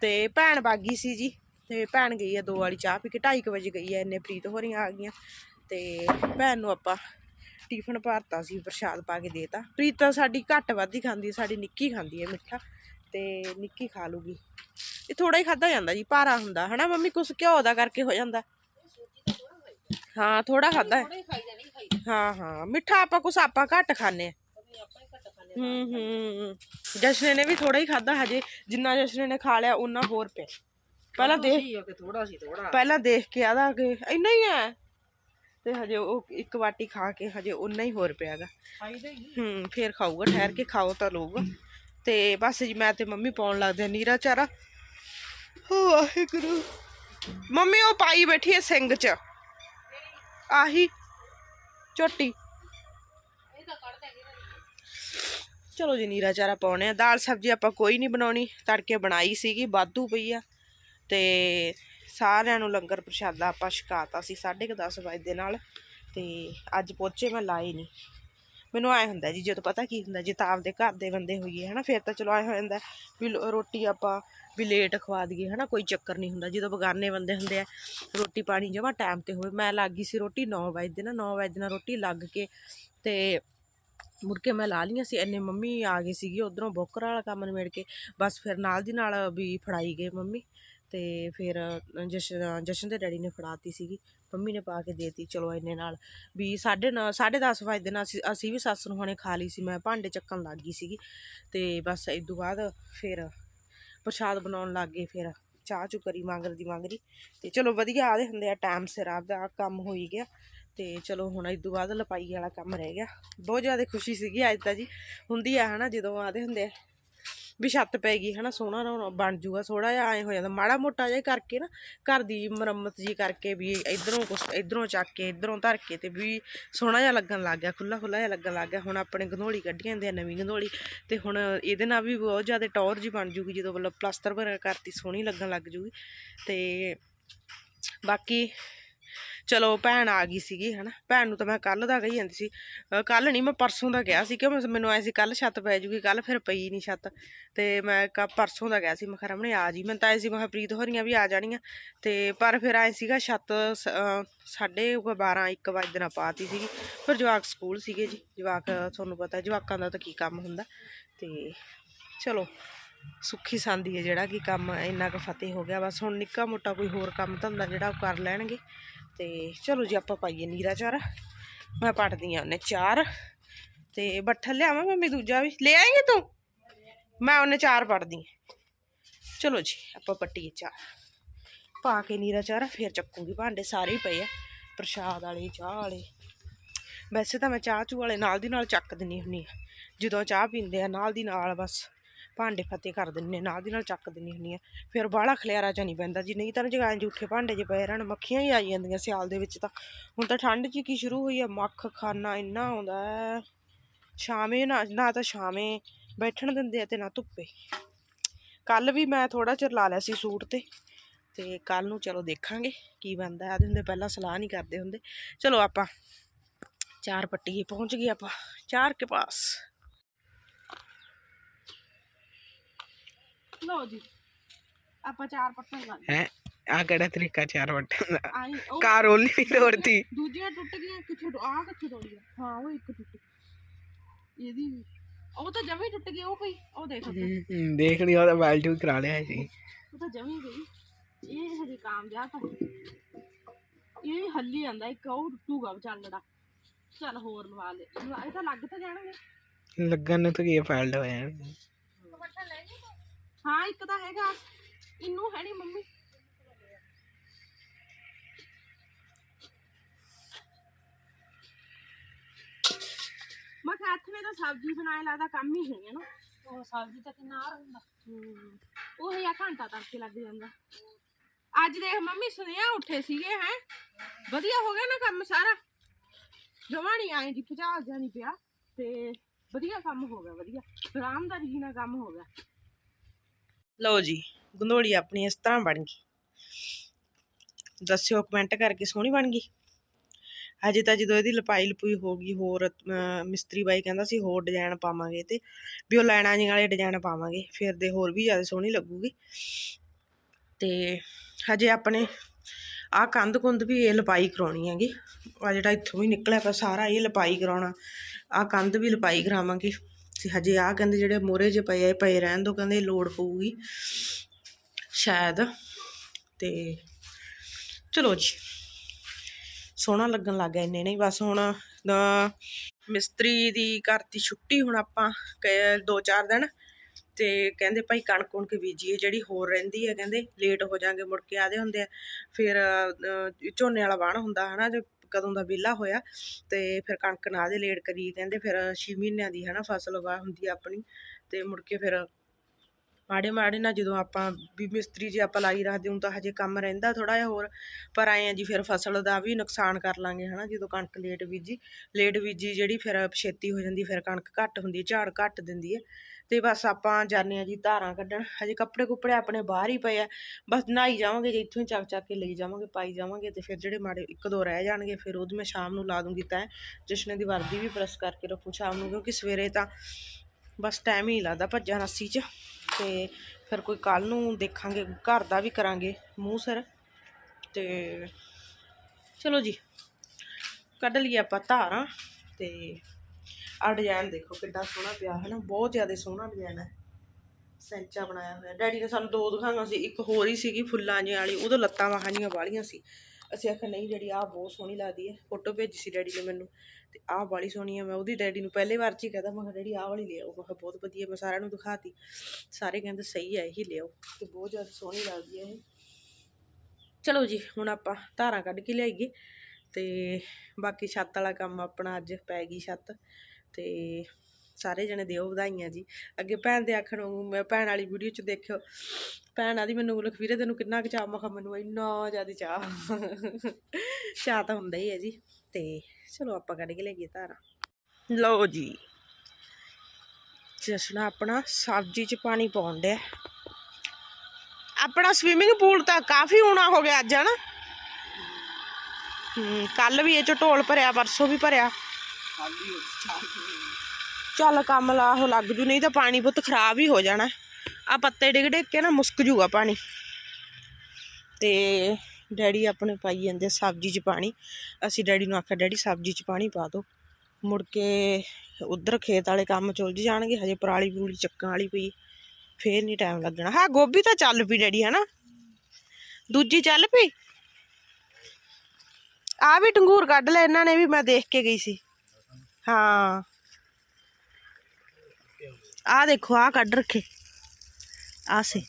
ਤੇ ਭੈਣ ਬਾਗੀ ਸੀ ਜੀ, ਤੇ ਭੈਣ ਗਈ ਆ ਦੋ ਵਾਲੀ ਚਾਹ ਪੀ ਕੇ 2:30 ਵਜੇ ਗਈ ਆ, ਇੰਨੇ ਪ੍ਰੀਤ ਹੋਰੀਆਂ ਆ ਗਈਆਂ। ਤੇ ਭੈਣ ਨੂੰ ਆਪਾਂ ਟਿਫਨ ਭਰਤਾ ਸੀ, ਪ੍ਰਸ਼ਾਦ ਪਾ ਕੇ ਦੇਤਾ ਪ੍ਰੀਤ ਤਾਂ ਸਾਡੀ ਘੱਟ ਵੱਧ ਹੀ ਖਾਂਦੀ, ਸਾਡੀ ਨਿੱਕੀ ਖਾਂਦੀ ਹੈ ਮਿੱਠਾ, ਤੇ ਨਿੱਕੀ ਖਾ ਲੂਗੀ। ਇਹ ਥੋੜਾ ਹੀ ਖਾਦਾ ਜਾਂਦਾ ਜੀ, ਭਾਰਾ ਹੁੰਦਾ, ਹਨਾ ਮੰਮੀ? ਕੁਛ ਘਿਓ ਦਾ ਕਰਕੇ ਹੋ ਜਾਂਦਾ। ਹਾਂ ਥੋੜਾ ਖਾਦਾ ਹਾਂ ਹਾਂ, ਮਿੱਠਾ ਆਪਾਂ ਕੁਛ ਆਪਾਂ ਘੱਟ ਖਾਂਦੇ ਆ। ਹੂੰ ਹੂੰ ਜਸ਼ਨੇ ਨੇ ਵੀ ਥੋੜਾ ਹੀ ਖਾਦਾ ਹਜੇ ਜਿੰਨਾ ਜਸ਼ਨੇ ਨੇ ਖਾ ਲਿਆ ਉਹਨਾਂ ਹੋਰ ਪਿਆ। ਪਹਿਲਾਂ ਦੇਖ ਥੋੜਾ ਸੀ ਥੋੜਾ ਪਹਿਲਾਂ ਦੇਖ ਕੇ ਆਦਾ ਕਿ ਇੰਨਾ ਹੀ ਹੈ ਤੇ ਹਜੇ ਉਹ ਇੱਕ ਵਾਟੀ ਖਾ ਕੇ ਹਜੇ ਉਨਾ ਹੀ ਹੋਰ ਪਿਆਗਾ ਹੀ ਫੇਰ ਖਾਊਗਾ ਠਹਿਰ ਕੇ ਖਾਓ ਤਾਂ ਲਊਗਾ ਤੇ ਬਸ ਜੀ ਮੈਂ ਤੇ ਮੰਮੀ ਪਾਉਣ ਲੱਗਦੇ ਨੀਰਾ ਚਾਰਾ। ਹੋ ਵਾਹਿਗੁਰੂ। ਮੰਮੀ ਉਹ ਪਾਈ ਬੈਠੀ ਹੈ ਸਿੰਘ ਚ। ਆਹੀ ਝੋਟੀ। ਚਲੋ ਜੀ ਨੀਰਾ ਚਾਰਾ ਪਾਉਣੇ ਆ। ਦਾਲ ਸਬਜ਼ੀ ਆਪਾਂ ਕੋਈ ਨਹੀਂ ਬਣਾਉਣੀ। ਤੜਕੇ ਬਣਾਈ ਸੀਗੀ, ਵਾਧੂ ਪਈ ਆ। ਤੇ ਸਾਰਿਆਂ ਨੂੰ ਲੰਗਰ ਪ੍ਰਸ਼ਾਦਾ ਆਪਾਂ ਛਕਾਤਾ ਸੀ 10:30 ਵਜੇ ਦੇ ਨਾਲ। ਤੇ ਅੱਜ ਪਹੁੰਚੇ ਮੈਂ ਲਾਏ ਨਹੀਂ ਮੈਨੂੰ ਐ ਹੁੰਦਾ ਜੀ, ਜਦੋਂ ਪਤਾ ਕੀ ਹੁੰਦਾ, ਜੇ ਤਾਂ ਆਪਦੇ ਘਰ ਦੇ ਬੰਦੇ ਹੋਈਏ, ਹਨਾ, ਫਿਰ ਤਾਂ ਚਲੋ ਐ ਹੋ ਜਾਂਦਾ ਵੀ ਲੋ- ਰੋਟੀ ਆਪਾਂ ਵੀ ਲੇਟ ਖਵਾ ਦਈਏ, ਹਨਾ, ਕੋਈ ਚੱਕਰ ਨਹੀਂ ਹੁੰਦਾ। ਜਦੋਂ ਬਗਾਨੇ ਬੰਦੇ ਹੁੰਦੇ ਆ, ਰੋਟੀ ਪਾਣੀ ਜਮਾ ਟਾਈਮ ਤੇ ਹੋਵੇ। ਮੈਂ ਲੱਗ ਗਈ ਸੀ ਰੋਟੀ 9 ਵਜੇ ਦੇ ਨਾ 9 ਵਜੇ ਨਾਲ ਰੋਟੀ ਲੱਗ ਕੇ ਤੇ ਮੁੜ ਕੇ ਮੈਂ ਲਾ ਲਈਆਂ ਸੀ, ਇੰਨੇ ਮੰਮੀ ਆ ਗਈ ਸੀਗੀ, ਉਧਰੋਂ ਬੋਕਰ ਵਾਲਾ ਕੰਮ ਨਿਬੇੜ ਕੇ, ਬਸ ਫਿਰ ਨਾਲ ਦੀ ਨਾਲ ਵੀ ਫੜਾਈ ਗਏ ਮੰਮੀ, ਤੇ ਫਿਰ ਜਸ਼ਨ ਜਸ਼ਨ ਦੇ ਡੈਡੀ ਨੇ ਫੜਾਤੀ ਸੀਗੀ, ਮੰਮੀ ਨੇ ਪਾ ਕੇ ਦੇਤੀ ਚਲੋ ਇੰਨੇ ਨਾਲ, ਵੀ ਸਾਢੇ ਨੌ ਸਾਢੇ ਦਸ ਵਜੇ ਦੇ ਨਾਲ ਅਸੀਂ ਅਸੀਂ ਵੀ ਸੱਸ ਨੂੰ ਹੁਣੇ ਖਾ ਲਈ ਸੀ, ਮੈਂ ਭਾਂਡੇ ਚੱਕਣ ਲੱਗ ਗਈ ਸੀਗੀ, ਤੇ ਬਸ ਇਸ ਤੋਂ ਬਾਅਦ ਫਿਰ ਪ੍ਰਸ਼ਾਦ ਬਣਾਉਣ ਲੱਗ ਗਏ, ਫਿਰ ਚਾਹ ਚੁ ਕਰੀ, ਮੰਗਦੀ ਮੰਗਦੀ, ਤੇ ਚਲੋ ਵਧੀਆ, ਆਦੇ ਹੁੰਦੇ ਆ ਟਾਈਮ ਸਿਰ ਆਪਦਾ ਕੰਮ ਹੋਈ ਗਿਆ ਤੇ ਚਲੋ ਹੁਣ ਇਸ ਤੋਂ ਬਾਅਦ ਲਪਾਈ ਵਾਲਾ ਕੰਮ ਰਹਿ ਗਿਆ। ਬਹੁਤ ਜ਼ਿਆਦਾ ਖੁਸ਼ੀ ਸੀਗੀ ਅੱਜ ਤਾਂ ਜੀ। ਹੁੰਦੀ ਆ ਹਨਾ, ਜਦੋਂ ਆਦੇ ਹੁੰਦੇ ਆ। ਵੀ ਛੱਤ ਪੈ ਗਈ ਹਨਾ, ਸੋਹਣਾ ਨਾ ਬਣ ਜੂਗਾ ਥੋੜਾ ਜਿਹਾ, ਐ ਹੋ ਜਾਂਦਾ। ਮਾੜਾ ਮੋਟਾ ਜਿਹਾ ਕਰਕੇ ਨਾ, ਘਰ ਦੀ ਮੁਰੰਮਤ ਜੀ ਕਰਕੇ ਵੀ ਇਧਰੋਂ ਕੁਛ, ਇਧਰੋਂ ਚੱਕ ਕੇ, ਇਧਰੋਂ ਧਰ ਕੇ ਤੇ ਵੀ ਸੋਹਣਾ ਜਿਹਾ ਲੱਗਣ ਲੱਗ ਗਿਆ ਖੁੱਲਾ ਖੁੱਲਾ ਜਿਹਾ ਲੱਗਣ ਲੱਗ ਗਿਆ। ਹੁਣ ਆਪਣੇ ਗੰਧੋਲੀ ਕੱਢੀਆਂ ਜਾਂਦੇ ਨਵੀਂ ਗੰਧੋਲੀ ਤੇ ਹੁਣ ਇਹਦੇ ਨਾਲ ਵੀ ਬਹੁਤ ਜ਼ਿਆਦਾ ਟੌਰ ਜੀ ਬਣ ਜੂਗੀ, ਜਦੋਂ ਮਤਲਬ ਪਲਾਸਟਰ ਵਗੈਰਾ ਕਰਤੀ, ਸੋਹਣੀ ਲੱਗਣ ਲੱਗ ਜੂਗੀ। ਤੇ ਬਾਕੀ ਚਲੋ ਭੈਣ ਆ ਗਈ ਸੀਗੀ, ਹਨਾ? ਭੈਣ ਨੂੰ ਤਾਂ ਮੈਂ ਕੱਲ ਦਾ ਕਹੀ ਜਾਂਦੀ ਸੀ। ਕੱਲ ਨਹੀਂ, ਮੈਂ ਪਰਸੋਂ ਦਾ ਗਿਆ ਸੀ ਕਿ ਮੈਂ- ਮੈਨੂੰ ਐ ਸੀ ਕੱਲ ਛੱਤ ਪੈ ਜੂਗੀ ਕੱਲ ਫਿਰ ਪਈ ਨਹੀਂ ਛੱਤ। ਤੇ ਮੈਂ ਕ ਪਰਸੋਂ ਦਾ ਗਿਆ ਸੀ, ਮੈਂ ਖਰਾ ਨੇ ਆ ਜੀ ਮੈਂ ਤਾਂ ਐ ਸੀ, ਮੈਂ ਕਿਹਾ ਪ੍ਰੀਤ ਹੋਰੀਆਂ ਵੀ ਆ ਜਾਣੀਆਂ। ਤੇ ਪਰ ਫਿਰ ਐ ਸੀਗਾ, ਛੱਤ ਸ- ਅਹ ਸਾਢੇ 12 1 ਵਜੇ ਦਿਨ ਪਾਤੀ ਸੀਗੀ। ਫਿਰ ਜਵਾਕ ਸਕੂਲ ਸੀਗੇ ਜੀ, ਜਵਾਕ, ਤੁਹਾਨੂੰ ਪਤਾ, ਜਵਾਕਾਂ ਦਾ ਤਾਂ ਕੀ ਕੰਮ ਹੁੰਦਾ। ਤੇ ਚਲੋ, ਸੁੱਖੀ ਸੰਦੀ ਹੈ ਜਿਹੜਾ ਕਿ ਕੰਮ ਇੰਨਾ ਕੁ ਫਤਿਹ ਹੋ ਗਿਆ। ਬਸ ਹੁਣ ਨਿੱਕਾ ਮੋਟਾ ਕੋਈ ਹੋਰ ਕੰਮ ਧੰਦਾ ਜਿਹੜਾ ਉਹ ਕਰ ਲੈਣਗੇ। ਤੇ ਚਲੋ ਜੀ ਆਪਾਂ ਪਾਈਏ ਨੀਰਾ ਚਾਰਾ। ਮੈਂ ਪੜਦੀ ਆ ਉਹਨੇ ਚਾਰ। ਤੇ ਬੱਠਲ ਲਿਆਵਾਂ ਮੰਮੀ ਦੂਜਾ ਵੀ? ਲੈ ਆਏਂਗੇ ਤੂੰ? ਮੈਂ ਉਹਨੇ ਚਾਰ ਪੜਦੀ ਚਲੋ ਜੀ, ਆਪਾਂ ਪੱਟੀਏ ਚਾਰ ਪਾ ਕੇ ਨੀਰਾ ਚਾਰਾ, ਫਿਰ ਚੱਕੂਗੀ ਭਾਂਡੇ। ਸਾਰੇ ਹੀ ਪਏ ਆ, ਪ੍ਰਸ਼ਾਦ ਵਾਲੇ, ਚਾਹ ਵਾਲੇ। ਵੈਸੇ ਤਾਂ ਮੈਂ ਚਾਹ ਚੂ ਵਾਲੇ ਨਾਲ ਦੀ ਨਾਲ ਚੱਕ ਦਿੰਨੀ ਹੁੰਨੀ ਆ। ਜਦੋਂ ਚਾਹ ਪੀਂਦੇ ਆ, ਨਾਲ ਦੀ ਨਾਲ ਬਸ। ਭਾਂਡੇ ਫਤੇ ਕਰ ਦਿੰਨੇ ਨਾਲ ਦੀ ਨਾਲ ਚੱਕ ਦਿੰਨੀ ਹੁੰਨੀ ਆ ਫਿਰ ਬਾਹਲਾ ਖਲਿਆਰਾ ਚ ਨਹੀਂ ਪੈਂਦਾ ਜੀ, ਨਹੀਂ ਤਾਂ ਜਗਾਂ ਜੂਠੇ ਭਾਂਡੇ 'ਚ ਪਏ ਰਹਿਣ, ਮੱਖੀਆਂ ਹੀ ਆ ਜਾਂਦੀਆਂ ਸਿਆਲ ਦੇ ਵਿੱਚ ਤਾਂ। ਹੁਣ ਤਾਂ ਠੰਡ 'ਚ ਕੀ ਸ਼ੁਰੂ ਹੋਈ ਆ, ਮੱਖ ਖਾਨਾ ਇੰਨਾ ਆਉਂਦਾ ਛਾਵੇਂ ਨਾ ਨਾ ਤਾਂ ਛਾਵੇਂ ਬੈਠਣ ਦਿੰਦੇ ਆ ਤੇ ਨਾ ਧੁੱਪੇ। ਕੱਲ ਵੀ ਮੈਂ ਥੋੜਾ ਚਿਰ ਲਾ ਲਿਆ ਸੀ ਸੂਟ ਤੇ ਤੇ ਕੱਲ ਨੂੰ ਚਲੋ ਦੇਖਾਂਗੇ ਕੀ ਬਣਦਾ ਆਦੇ ਹੁੰਦੇ ਪਹਿਲਾਂ ਸਲਾਹ ਨਹੀਂ ਕਰਦੇ ਹੁੰਦੇ। ਚਲੋ ਆਪਾਂ ਚਾਰ ਪੱਟੀ ਪਹੁੰਚ ਗਏ ਆਪਾਂ। ਚਾਰ ਕੇ ਪਾਸ। ਲਓ ਜੀ। ਆਪਾਂ ਚਾਰ ਪੱਟਾਂ ਕਰ ਹੈ? ਆ ਕਿਹੜਾ ਤਰੀਕਾ ਚਾਰ ਵਟਣ ਦਾ? ਆਈ ਉਹ ਕਾਰ ਰੋਲ ਨਹੀਂ ਤੋੜਤੀ ਦੂਜੀਆਂ ਟੁੱਟ ਗਈਆਂ ਕਿੱਥੇ ਆ ਕਿੱਥੇ ਤੋੜੀ ਆ? ਹਾਂ ਉਹ ਇੱਕ ਟੁੱਟ ਗਈ। ਇਹਦੀ ਵੀ। ਉਹ ਤਾਂ ਜਮੀ ਟੁੱਟ ਗਈ ਉਹ ਪਈ ਉਹ ਦੇਖ ਉੱਤੇ। ਹਮ, ਦੇਖ ਲਈ ਉਹਦਾ ਵੈਲਟ ਵੀ ਕਰਾ ਲਿਆ ਸੀ। ਉਹ ਤਾਂ ਜਮੀ ਗਈ। ਇਹ ਹਜੇ ਕਾਮਯਾਬ ਤਾਂ ਇਹ ਹੱਲੀ ਜਾਂਦਾ ਇੱਕ ਉਹ ਟੁੱਟੂਗਾ ਚੱਲੜਾ ਚੱਲ ਹੋਰ ਲਵਾ ਲੈ। ਇਹ ਤਾਂ ਲੱਗ ਤਾਂ ਜਾਣਗੇ। ਲੱਗਣ ਨੂੰ ਤਾਂ ਕੀ ਫੈਲਡ ਹੋਇਆ ਹਾਂ ਇੱਕ ਤਾਂ ਹੈਗਾ। ਇਹਨੂੰ ਹੈ ਨਹੀਂ ਮੰਮੀ। ਮੈਂ ਕਿਹਾ ਹੱਥ ਨੇ ਤਾਂ ਸਬਜ਼ੀ ਬਣਾਏ ਲੱਗਦਾ ਕੰਮ ਹੀ ਹੈ ਨਾ। ਉਹ ਸਬਜ਼ੀ ਤਾਂ ਕਿੰਨਾ ਆ ਹੁੰਦਾ। ਉਹ ਆ ਘੰਟਾ ਤੜਕੇ ਲੱਗ ਜਾਂਦਾ। ਅੱਜ ਦੇਖ ਮੰਮੀ ਸੁਨੇਹਾ ਉੱਠੇ ਸੀਗੇ ਹੈ। ਵਧੀਆ ਹੋ ਗਿਆ ਨਾ ਕੰਮ ਸਾਰਾ। ਜਮਾ ਨਹੀਂ ਆਏ ਜੀ ਜਿਹਾ ਨਹੀਂ ਪਿਆ ਤੇ ਵਧੀਆ ਕੰਮ ਹੋ ਗਿਆ ਵਧੀਆ। ਆਰਾਮਦਾਰੀ ਜੀ ਨਾਲ ਕੰਮ ਹੋ ਗਿਆ। ਲਓ ਜੀ, ਗੰਧੋੜੀ ਆਪਣੀ ਇਸ ਤਰ੍ਹਾਂ ਬਣ ਗਈ। ਦੱਸਿਓ ਕਮੈਂਟ ਕਰਕੇ ਸੋਹਣੀ ਬਣ ਗਈ। ਹਜੇ ਤਾਂ ਜਦੋਂ ਇਹਦੀ ਲਪਾਈ ਲਪੂਈ ਹੋ ਗਈ, ਹੋਰ ਮਿਸਤਰੀ ਬਾਈ ਕਹਿੰਦਾ ਸੀ ਹੋਰ ਡਿਜ਼ਾਈਨ ਪਾਵਾਂਗੇ ਤੇ ਵੀ ਉਹ ਲੈਣਾ ਜੀ ਵਾਲੇ ਡਿਜ਼ਾਈਨ ਪਾਵਾਂਗੇ, ਫਿਰ ਦੇ ਹੋਰ ਵੀ ਜ਼ਿਆਦਾ ਸੋਹਣੀ ਲੱਗੂਗੀ। ਤੇ ਹਜੇ ਆਪਣੇ ਆਹ ਕੰਧ ਕੁੰਧ ਵੀ ਇਹ ਲਪਾਈ ਕਰਾਉਣੀ ਹੈਗੀ। ਆ ਜਿਹੜਾ ਇੱਥੋਂ ਵੀ ਨਿਕਲਿਆ ਪਿਆ ਸਾਰਾ ਇਹ ਲਪਾਈ ਕਰਾਉਣਾ। ਆਹ ਕੰਧ ਵੀ ਲਪਾਈ ਕਰਾਵਾਂਗੇ। ਤੇ ਹਜੇ ਆਹ ਕਹਿੰਦੇ ਜਿਹੜੇ ਮੋਰੇ ਜੇ ਪਏ ਆ, ਇਹ ਪਏ ਰਹਿਣ ਦੋ, ਕਹਿੰਦੇ ਲੋੜ ਪਊਗੀ ਸ਼ਾਇਦ। ਤੇ ਚਲੋ ਜੀ, ਸੋਹਣਾ ਲੱਗਣ ਲੱਗ ਗਿਆ ਇੰਨੇ ਨਹੀਂ ਬਸ ਹੁਣ ਮਿਸਤਰੀ ਦੀ ਕਰਤੀ ਛੁੱਟੀ ਹੁਣ ਆਪਾਂ ਕ- ਦੋ ਚਾਰ ਦਿਨ, ਤੇ ਕਹਿੰਦੇ ਭਾਈ ਕਣਕ ਕੁਣਕ ਬੀਜੀਏ, ਜਿਹੜੀ ਹੋਰ ਰਹਿੰਦੀ ਹੈ ਕਹਿੰਦੇ ਲੇਟ ਹੋ ਜਾਾਂਗੇ ਮੁੜ ਕੇ ਆਦੇ ਹੁੰਦੇ ਆ, ਫਿਰ ਝੋਨੇ ਵਾਲਾ ਵਾਣ ਹੁੰਦਾ ਹਨਾ, ਜੇ ਕਦੋਂ ਦਾ ਵਿਹਲਾ ਹੋਇਆ ਤੇ ਫਿਰ ਕਣਕ ਨਾ ਦੇ ਲੇਟ ਕਰੀ ਕਹਿੰਦੇ ਫਿਰ 6 ਮਹੀਨਿਆਂ ਦੀ ਹਨਾ ਫਸਲ ਵਾ ਹੁੰਦੀ ਆ ਆਪਣੀ ਤੇ ਮੁੜ ਕੇ ਫਿਰ ਮਾੜੇ ਮਾੜੇ ਨਾਲ ਜਦੋਂ ਆਪਾਂ ਵੀ ਮਿਸਤਰੀ ਜੇ ਆਪਾਂ ਲਾਈ ਰੱਖਦੇ ਹਾਂ ਤਾਂ ਹਜੇ ਕੰਮ ਰਹਿੰਦਾ ਥੋੜਾ ਜਿਹਾ ਹੋਰ ਪਰ ਆਏ ਆ ਜੀ ਫਿਰ ਫਸਲ ਦਾ ਵੀ ਨੁਕਸਾਨ ਕਰ ਲਾਂਗੇ ਹਨਾ ਜਦੋਂ ਕਣਕ ਲੇਟ ਬੀਜੀ ਲੇਟ ਬੀਜੀ ਜਿਹੜੀ ਫਿਰ ਛੇਤੀ ਹੋ ਜਾਂਦੀ ਫਿਰ ਕਣਕ ਘੱਟ ਹੁੰਦੀ ਹੈ, ਝਾੜ ਘੱਟ ਦਿੰਦੀ ਹੈ ਤੇ ਬਸ ਆਪਾਂ ਜਾਂਦੇ ਆ ਜੀ ਧਾਰਾਂ ਕੱਢਣ ਹਜੇ ਕੱਪੜੇ ਕੁੱਪੜੇ ਆਪਣੇ ਬਾਹਰ ਹੀ ਪਏ ਆ ਬਸ ਨਹਾਈ ਜਾਵਾਂਗੇ ਜੇ ਇੱਥੋਂ ਹੀ ਚੱਕ ਚੱਕ ਕੇ ਲਈ ਜਾਵਾਂਗੇ ਪਾਈ ਜਾਵਾਂਗੇ ਤੇ ਫਿਰ ਜਿਹੜੇ ਮਾੜੇ ਇੱਕ ਦੋ ਰਹਿ ਜਾਣਗੇ ਫਿਰ ਉਹਦੇ ਮੈਂ ਸ਼ਾਮ ਨੂੰ ਲਾ ਦੂੰਗੀ ਤੈਅ ਜਸ਼ਨੇ ਦੀ ਵਰਦੀ ਵੀ ਪ੍ਰੈਸ ਕਰਕੇ ਰੱਖੂ ਸ਼ਾਮ ਨੂੰ ਕਿਉਂਕਿ ਸਵੇਰੇ ਤਾਂ ਬਸ ਟਾਈਮ ਹੀ ਲੱਗਦਾ ਭੱਜਣ ਅੱਸੀ 'ਚ। ਤੇ ਫਿਰ ਕੋਈ ਕੱਲ ਨੂੰ ਦੇਖਾਂਗੇ, ਘਰ ਦਾ ਵੀ ਕਰਾਂਗੇ ਮੂੰਹ ਸਿਰ ਤੇ ਚਲੋ ਜੀ, ਕੱਢ ਲਈ ਆਪਾਂ ਧਾਰਾਂ ਤੇ ਆ ਡਿਜ਼ਾਈਨ ਦੇਖੋ ਕਿੱਡਾ ਸੋਹਣਾ ਪਿਆ ਹੈ ਨਾ, ਬਹੁਤ ਜ਼ਿਆਦਾ ਸੋਹਣਾ ਡਿਜ਼ਾਈਨ ਹੈ। ਸੈਂਚਾ ਬਣਾਇਆ ਹੋਇਆ। ਡੈਡੀ ਨੇ ਸਾਨੂੰ ਦੋ ਦਿਖਾਈਆਂ ਸੀ, ਇੱਕ ਹੋਰ ਹੀ ਸੀਗੀ ਫੁੱਲਾਂ ਜਿਹੀਆਂ ਵਾਲੀ, ਉਹਦੋਂ ਲੱਤਾਂ ਬਾਹਾਂ ਜੀਆਂ ਵਾਲੀਆਂ ਸੀ। ਅਸੀਂ ਆਖਿਆ, ਨਹੀਂ, ਜਿਹੜੀ ਆਹ ਬਹੁਤ ਸੋਹਣੀ ਲੱਗਦੀ ਹੈ। ਫੋਟੋ ਭੇਜੀ ਸੀ ਡੈਡੀ ਨੇ ਮੈਨੂੰ। ਤੇ ਆਹ ਵਾਲੀ ਸੋਹਣੀ ਆ, ਮੈਂ ਉਹਦੀ ਡੈਡੀ ਨੂੰ ਪਹਿਲੇ ਵਾਰ ਚ ਹੀ ਕਹਦਾ ਮੈਂ ਕਿਹਾ, ਡੈਡੀ, ਆਹ ਵਾਲੀ ਲਿਆਓ। ਮੈਂ ਕਿਹਾ, ਬਹੁਤ ਵਧੀਆ, ਮੈਂ ਸਾਰਿਆਂ ਨੂੰ ਦਿਖਾਤੀ। ਸਾਰੇ ਕਹਿੰਦੇ, ਸਹੀ ਹੈ ਇਹੀ ਲਿਆਓ। ਤੇ ਬਹੁਤ ਜ਼ਿਆਦਾ ਸੋਹਣੀ ਲੱਗਦੀ ਹੈ ਇਹ। ਚਲੋ ਜੀ, ਹੁਣ ਆਪਾਂ ਧਾਰਾਂ ਕੱਢ ਕੇ ਲਿਆਈਏ ਤੇ ਬਾਕੀ ਛੱਤ ਵਾਲਾ ਕੰਮ ਆਪਣਾ ਅੱਜ ਪੈ ਗਈ ਛੱਤ ਤੇ ਸਾਰੇ ਜਣੇ ਦਿਓ ਵਧਾਈਆਂ ਜੀ। ਅੱਗੇ ਭੈਣ ਦੇ ਆਖਣ ਮੈਂ ਭੈਣ ਵਾਲੀ ਵੀਡੀਓ ਚ ਦੇਖਿਓ। ਭੈਣ ਆਦੀ ਮੈਨੂੰ ਲਖਵੀਰੇ ਤੈਨੂੰ ਕਿੰਨਾ ਕੁ ਚਾਅ? ਮਖਾ ਮੈਨੂੰ ਇੰਨਾ ਜ਼ਿਆਦਾ ਚਾਅ। ਚਾਹ ਤਾਂ ਹੁੰਦਾ ਹੀ ਹੈ ਜੀ ਤੇ ਚਲੋ ਆਪਾਂ ਕੱਢ ਕੇ ਲੈ ਗਏ ਧਾਰਾਂ। ਲਓ ਜੀ। ਜਸਨਾ, ਆਪਣਾ ਸਬਜ਼ੀ ਚ ਪਾਣੀ ਪਾਉਣ ਡਿਆ। ਆਪਣਾ ਸਵਿਮਿੰਗ ਪੂਲ ਤਾਂ ਕਾਫੀ ਹੋਣਾ ਹੋ ਗਿਆ ਅੱਜ, ਹਨਾ? ਹੂੰ, ਕੱਲ ਵੀ ਇਹ ਚ ਢੋਲ ਭਰਿਆ, ਪਰਸੋਂ ਵੀ ਭਰਿਆ। ਚੱਲ ਕੰਮ ਲਾ, ਉਹ ਲੱਗ ਜੂ, ਨਹੀਂ ਤਾਂ ਪਾਣੀ ਪੁੱਤ ਖਰਾਬ ਹੀ ਹੋ ਜਾਣਾ। ਆ ਪੱਤੇ ਡਿੱਗ ਡਿੱਗ ਕੇ ਨਾ ਮੁਸਕ ਜੂਗਾ ਪਾਣੀ। ਤੇ ਡੈਡੀ ਆਪਣੇ ਪਾਈ ਜਾਂਦੇ ਸਬਜ਼ੀ 'ਚ ਪਾਣੀ। ਅਸੀਂ ਡੈਡੀ ਨੂੰ ਆਖਿਆ, ਡੈਡੀ, ਸਬਜ਼ੀ 'ਚ ਪਾਣੀ ਪਾ ਦਿਓ ਮੁੜ ਕੇ ਉਧਰ ਖੇਤ ਵਾਲੇ ਕੰਮ ਚ ਜਾਣਗੇ, ਹਜੇ ਪਰਾਲੀ ਪਰੂਲੀ ਚੱਕਣ ਵਾਲੀ ਪਈ ਫੇਰ ਨਹੀਂ ਟਾਈਮ ਲੱਗਣਾ। ਹਾਂ, ਗੋਭੀ ਤਾਂ ਚੱਲ ਪਈ ਡੈਡੀ, ਹਨਾ? ਦੂਜੀ ਚੱਲ ਪਈ? ਆ ਵੀ ਟੰਗੂਰ ਕੱਢ ਲੈ, ਇਹਨਾਂ ਨੇ ਵੀ ਮੈਂ ਦੇਖ ਕੇ ਗਈ ਸੀ। ਹਾਂ। ਆ ਦੇਖੋ ਆ ਕੱਢ ਰੱਖੇ। ਆ ਸੇ।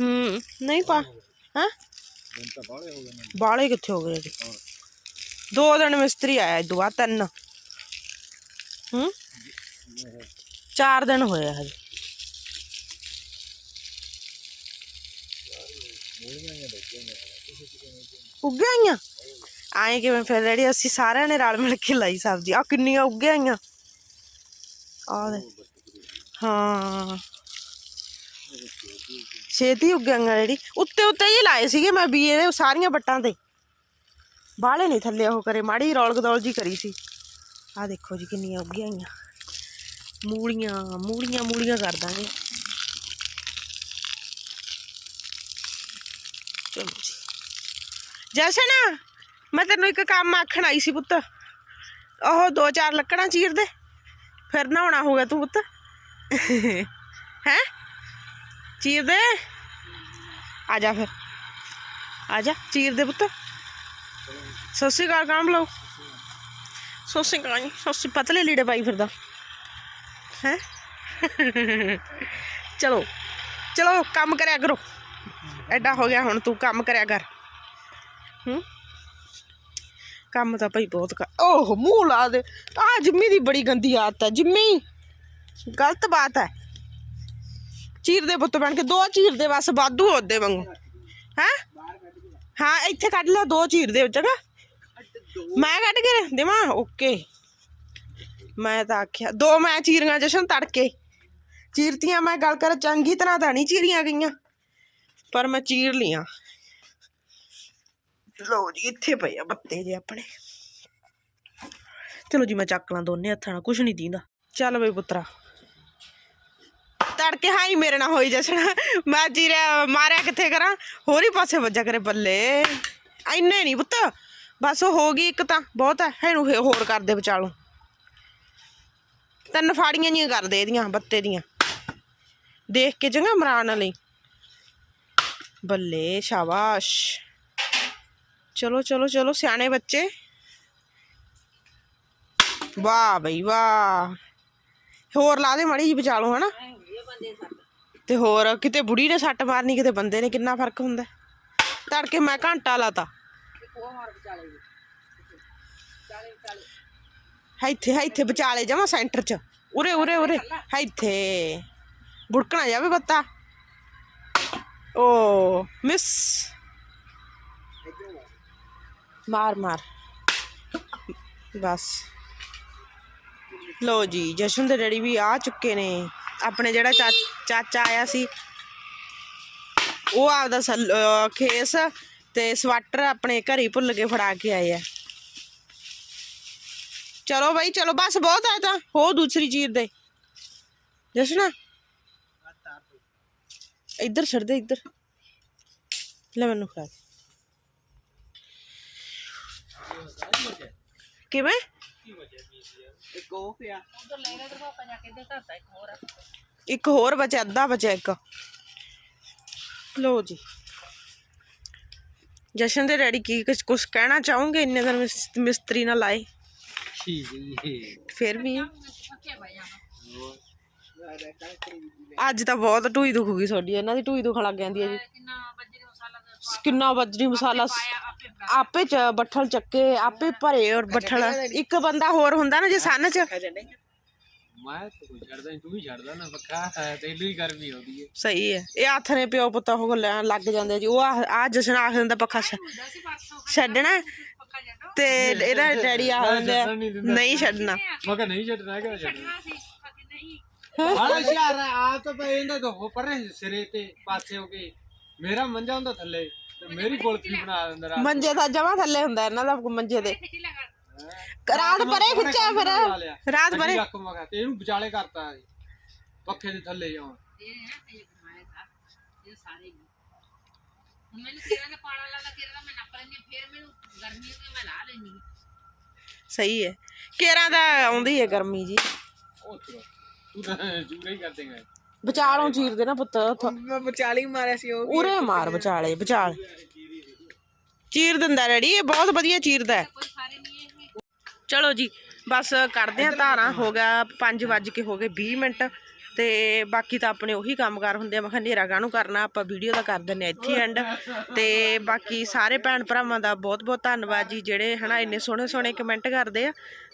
ਹੂੰ, ਨਹੀਂ ਪਾ, ਹਾਂ? ਬਾਲੇ ਕਿੱਥੇ ਹੋ ਗਏ ਜੀ ਦੋ ਦਿਨ ਮਿਸਤਰੀ ਆਇਆ ਇਹ ਬਾਅਦ ਤਿੰਨ ਹੂੰ ਚਾਰ ਦਿਨ ਹੋਏ ਆ ਹਜੇ ਉੱਗੇ ਆਈਆਂ ਆਏ ਕਿਵੇਂ ਫਿਰ ਜਿਹੜੀ ਅਸੀਂ ਸਾਰਿਆਂ ਨੇ ਰਲ ਮਿਲ ਕੇ ਲਾਈ ਸਬਜ਼ੀ ਆ ਕਿੰਨੀਆਂ ਉੱਗੇ ਆਈਆਂ ਆ ਦੇ ਹਾਂ ਛੇਤੀ ਉੱਗਾਂਗਾ ਜਿਹੜੀ। ਉੱਤੇ ਉੱਤੇ ਹੀ ਲਾਏ ਸੀਗੇ ਮੈਂ ਬੀਏ ਦੇ ਸਾਰੀਆਂ ਵੱਟਾਂ ਤੇ। ਬਾਹਲੇ ਨਹੀਂ ਥੱਲੇ ਉਹ ਕਰੇ, ਮਾੜੀ ਰੌਲ ਗਦੌਲ ਜੀ ਕਰੀ ਸੀ। ਆ ਦੇਖੋ ਜੀ ਕਿੰਨੀਆਂ ਉੱਗੀਆਂ ਆਈਆਂ ਮੂਲੀਆਂ ਮੂਲੀਆਂ ਮੂਲੀਆਂ ਕਰ ਦਾਂਗੇ। ਚਲੋ ਜੀ। ਜਸ਼ਨ, ਮੈਂ ਤੈਨੂੰ ਇੱਕ ਕੰਮ ਆਖਣ ਆਈ ਸੀ ਪੁੱਤ। ਉਹ ਦੋ ਚਾਰ ਲੱਕੜਾਂ ਚੀਰ ਦੇ। ਫਿਰ ਨਹਾਉਣਾ ਹੋਗਾ ਤੂੰ ਪੁੱਤ। ਹੈ? ਚੀਰ ਦੇ। ਆ ਜਾ ਫਿਰ। ਆ ਜਾ, ਚੀਰ ਦੇ ਪੁੱਤ। ਸਤਿ ਸ਼੍ਰੀ ਅਕਾਲ ਕੰਮ ਲਓ ਸਤਿ ਸ਼੍ਰੀ ਅਕਾਲ ਜੀ ਪਤਲੇ ਲੀੜੇ ਪਾਈ ਫਿਰਦਾ। ਹੈ? ਚਲੋ ਚਲੋ, ਕੰਮ ਕਰਿਆ ਕਰੋ। ਐਡਾ ਹੋ ਗਿਆ ਹੁਣ ਤੂੰ ਕੰਮ ਕਰਿਆ ਕਰ। ਹੂੰ? ਕੰਮ ਤਾਂ ਭਾਈ ਬਹੁਤ ਕਰ ਓਹ, ਮੂੰਹ ਲਾ ਦੇ। ਆ ਜਿੰਮੀ ਦੀ ਬੜੀ ਗੰਦੀ ਆਦਤ ਹੈ, ਜਿੰਮੀ। ਗਲਤ ਬਾਤ ਹੈ। ਚੀਰ ਦੇ ਪੁੱਤ ਬਣ ਕੇ, ਦੋ ਚੀਰ ਦੇ ਬਸ, ਵਾਧੂ ਉਹਦੇ ਵਾਂਗੂ। ਹੈ? ਹਾਂ, ਇੱਥੇ ਕੱਢ ਲੈ, ਦੋ ਚੀਰ ਦੇ ਚੰਗਾ। ਮੈਂ ਕੱਢ ਕੇ ਦੇਵਾਂ? ਓਕੇ। ਮੈਂ ਤਾਂ ਆਖਿਆ, ਦੋ ਮੈਂ ਚੀਰੀਆਂ ਜਸ਼ਨ ਤੜਕੇ। ਚੀਰਤੀਆਂ ਮੈਂ, ਗੱਲ ਕਰ, ਚੰਗੀ ਤਰ੍ਹਾਂ ਤਾਂ ਨਹੀਂ ਚੀਰੀਆਂ ਗਈਆਂ। ਪਰ ਮੈਂ ਚੀਰ ਲੀਆਂ। ਲੋ ਜੀ, ਇੱਥੇ ਪਏ ਆ ਬੱਤੇ ਜੇ ਆਪਣੇ। ਚਲੋ ਜੀ, ਮੈਂ ਚੱਕ ਲਾਂ ਦੋਨੇ ਹੱਥਾਂ ਨਾਲ, ਕੁਛ ਨਹੀਂ ਦੀਂਦਾ। ਚੱਲ ਬਈ ਪੁੱਤਰਾ। ਤੜਕੇ ਹਾਈ ਮੇਰੇ ਨਾਲ ਹੋਈ ਜਸਣਾ ਮੈਂ ਚੀਰਿਆ ਮਾਰਿਆ ਕਿੱਥੇ ਕਰਾਂ? ਹੋਰ ਹੀ ਪਾਸੇ ਵੱਜਾ ਕਰੇ ਬੱਲੇ। ਐਨੇ ਨਹੀਂ ਪੁੱਤ। ਬਸ ਹੋ ਗਈ ਇੱਕ ਤਾਂ, ਬਹੁਤ ਹੈ ਇਹਨੂੰ ਹੋਰ ਕਰ ਦੇ ਵਿਚਾਲੋਂ। ਤਿੰਨ ਫਾੜੀਆਂ ਜੀਆਂ ਕਰ ਦੇ ਇਹਦੀਆਂ, ਬੱਤੇ ਦੀਆਂ। ਦੇਖ ਕੇ ਚੰਗਾ ਮਰਾਨ ਲਈ ਬੱਲੇ, ਸ਼ਾਬਾਸ਼। ਚਲੋ ਚਲੋ ਚਲੋ, ਸਿਆਣੇ ਬੱਚੇ। ਵਾਹ ਬਈ, ਵਾਹ। ਹੋਰ ਲਾ ਦੇ ਮੜੀ ਜੀ ਬਚਾ ਲਓ ਹਨਾ? ਤੇ ਹੋਰ ਕਿਤੇ ਬੁੜੀ ਨੇ ਸੱਟ ਮਾਰਨੀ ਕਿਤੇ ਬੰਦੇ ਨੇ ਕਿੰਨਾ ਫ਼ਰਕ ਹੁੰਦਾ? ਤੜਕੇ ਮੈਂ ਘੰਟਾ ਲਾਤਾ। ਹੈ ਇੱਥੇ ਹੈ ਇੱਥੇ ਵਿਚਾਲੇ ਜਾਵਾਂ ਸੈਂਟਰ 'ਚ। ਉਰੇ ਉਰੇ ਉਰੇ। ਇੱਥੇ। ਬੁੜਕਣਾ ਜਾਵੇ ਬੱਤਾ। ਓ ਮਿਸ। ਮਾਰ ਮਾਰ। ਬਸ। ਲੋ ਜੀ ਜਸ਼ਨ ਦੇ ਡੈਡੀ ਵੀ ਆ ਚੁੱਕੇ ਨੇ। ਆਪਣੇ ਜਿਹੜਾ ਚਾਚਾ ਆਇਆ ਸੀ, ਉਹ ਆਪਦਾ ਖੇਸ ਤੇ ਸਵਾਟਰ ਆਪਣੇ ਘਰੇ ਭੁੱਲ ਕੇ ਫੜਾ ਕੇ ਆਏ ਆ। ਚਲੋ ਬਾਈ, ਚਲੋ ਬਸ ਬਹੁਤ ਆ ਤਾਂ ਹੋ ਦੂਸਰੀ ਚੀਰ ਦੇ। ਜਸ਼ਨਾ ਇੱਧਰ ਛੱਡ ਦੇ, ਇੱਧਰ। ਲੈ ਮੈਨੂੰ ਖਾ ਕਿਵੇਂ? ਇੱਕ ਉਹ ਪਿਆ। ਇੱਕ ਹੋਰ ਬਚਿਆ ਅੱਧਾ ਬਚਿਆ ਇੱਕ। ਲੋ ਜੀ। ਜਸ਼ਨ ਦੇ ਡੈਡੀ ਕੀ ਕੁਝ ਕੁਝ ਕਹਿਣਾ ਚਾਹੋਗੇ? ਇੰਨੇ ਦਿਨ ਮਿਸ- ਮਿਸਤਰੀ ਨਾਲ ਲਾਏ। ਫਿਰ ਵੀ। ਅੱਜ ਤਾਂ ਬਹੁਤ ਢੂਈ ਦੁਖੂਗੀ ਤੁਹਾਡੀ। ਇਹਨਾਂ ਦੀ ਢੂਈ ਦੁਖਣ ਲੱਗ ਜਾਂਦੀ ਹੈ ਜੀ। ਕਿੰਨਾ ਬਜਰੀ ਮਸਾਲਾ ਸ- ਆਪੇ ਚ ਬੱਠਲ ਚੱਕੇ ਆਪੇ ਭਰੇ ਔਰ ਬੱਠਲ। ਇੱਕ ਬੰਦਾ ਹੋਰ ਹੁੰਦਾ ਨਾ ਜੇ ਸੰਨ ਚ। ਮੈਂ ਤਾਂ ਕੋਈ ਛੱਡਦਾ ਨਹੀਂ ਤੂੰ ਵੀ ਛੱਡਦਾ ਨਾ ਪੱਕਾ ਤੈਨੂੰ ਹੀ ਗਰਮੀ ਆਉਂਦੀ ਹੈ ਸਹੀ ਹੈ ਇਹ ਹੱਥ ਨੇ ਪਿਓ ਪੁੱਤਾ ਹੋ ਲੈਣ ਲੱਗ ਜਾਂਦੇ ਜੀ ਉਹ ਆ ਜਸ਼ਨ ਆਖ ਦਿੰਦਾ ਪੱਖਾ ਛ- ਛੱਡਣਾ ਹੈ। ਤੇ ਇਹਦਾ ਡੈਡੀ ਆਖ ਦਿੰਦੇ ਆ, ਨਹੀਂ ਛੱਡਣਾ। ਮੈਂ ਕਿਹਾ ਨਹੀਂ ਛੱਡਣਾ ਹੈਗਾ ਛੱਡਣਾ? ਨਹੀਂ। ਹਾਂ ਯਾਰ ਆ ਤਾਂ ਇਹਦਾ ਤਾਂ ਹੋ ਪਰੇ ਸਿਰੇ ਤੇ ਪਾਸੇ ਹੋ ਕੇ। ਮੇਰਾ ਮੰਜਾ ਹੁੰਦਾ ਥੱਲੇ ਤੇ ਮੇਰੀ ਕੁਲਫੀ ਬਣਾ ਦਿੰਦਾ ਰਾਤ ਮੰਜੇ ਦਾ ਜਮਾ ਥੱਲੇ ਹੁੰਦਾ ਇਹਨਾਂ ਦਾ ਮੰਜੇ ਦੇ। ਰਾਤ ਪਰੇ ਖਿੱਚਿਆ ਫਿਰ। ਰਾਤ ਪਰੇ। ਰੱਖ ਮਗਾ ਤੇ ਇਹਨੂੰ ਵਿਚਾਲੇ ਕਰਤਾ ਇਹ। ਪੱਖੇ ਦੇ ਥੱਲੇ ਜਾਉਂ ਇਹ ਸਾਰੇ। ਹੀ। ਹੁਣ ਮੈਨੂੰ ਕਿਰਾਂ ਦਾ ਪਾਣਾ ਲਾ ਲਾ ਕਿਰਾਂ ਦਾ ਮੈਂ ਨੱਪ ਲੈਂਦੀ ਹਾਂ, ਫਿਰ ਮੈਨੂੰ ਗਰਮੀ ਹੋਵੇ ਮੈਂ ਲਾ ਲੈਂਦੀ ਹਾਂ। ਸਹੀ ਹੈ। ਕੇਰਾਂ ਦਾ ਆਉਂਦੀ ਹੈ ਗਰਮੀ ਜੀ। ਉਹ ਤੂੰ ਤਾਂ ਜੂਰਾ ਹੀ ਕਰ ਦੇਗਾ। ਵਿਚਾਲੋਂ ਚੀਰ ਦੇ ਨਾ ਪੁੱਤ। ਮੈਂ ਵਿਚਾਲੀ ਮਾਰਿਆ ਸੀ ਉਹ ਉਰੇ ਮਾਰ ਵਿਚਾਲੇ ਵਿਚਾਲ। ਚੀਰ ਦਿੰਦਾ ਡੈਡੀ ਇਹ ਬਹੁਤ ਵਧੀਆ ਚੀਰਦਾ ਹੈ। ਚਲੋ ਜੀ ਬਸ ਕਰਦੇ ਆ ਧਾਰਾਂ ਹੋ ਗਿਆ 5 ਵੱਜ ਕੇ ਹੋ ਗਏ 20 ਮਿੰਟ। ਤੇ ਬਾਕੀ ਤਾਂ ਆਪਣੇ ਉਹੀ ਕੰਮਕਾਰ ਹੁੰਦੇ ਆ ਮੈਂ ਕਿਹਾ ਹਨੇਰਾ ਕਾਹਨੂੰ ਕਰਨਾ ਆਪਾਂ ਵੀਡੀਓ ਦਾ ਕਰ ਦਿੰਨੇ ਆ ਇੱਥੇ ਐਂਡ ਤੇ ਬਾਕੀ ਸਾਰੇ ਭੈਣ ਭਰਾਵਾਂ ਦਾ ਬਹੁਤ ਬਹੁਤ ਧੰਨਵਾਦ ਜੀ ਜਿਹੜੇ ਹਨਾ ਇੰਨੇ ਸੋਹਣੇ ਸੋਹਣੇ ਕਮੈਂਟ ਕਰਦੇ ਆ।